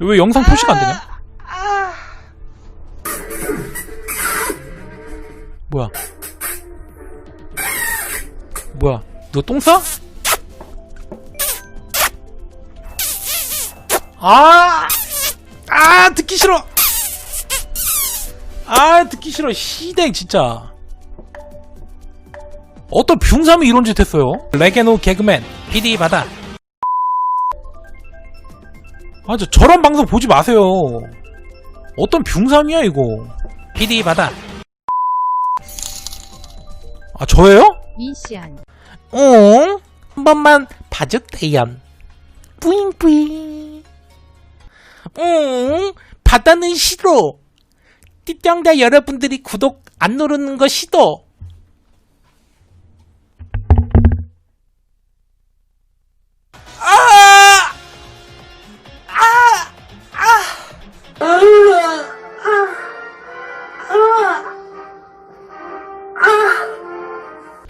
왜 영상 표시가 안 되냐? 뭐야? 뭐야? 너 똥 싸? 아! 아, 듣기 싫어! 아, 듣기 싫어. 시댕, 진짜. 어떤 뷰삼이 이런 짓 했어요? 레게노 개그맨, PD 받아. 아, 저, 저런 방송 보지 마세요. 어떤 뷰삼이야, 이거. PD 받아. 아, 저예요? 미션 응? 한 번만 봐줄게요. 뿌잉뿌잉. 응? 바다는 싫어. 띠땅다 여러분들이 구독 안 누르는 거 싫어.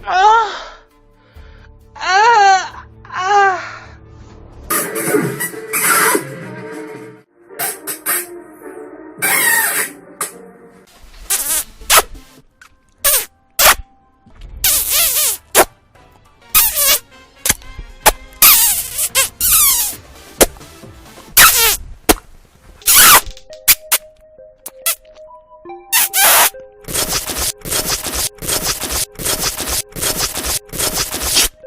Ah!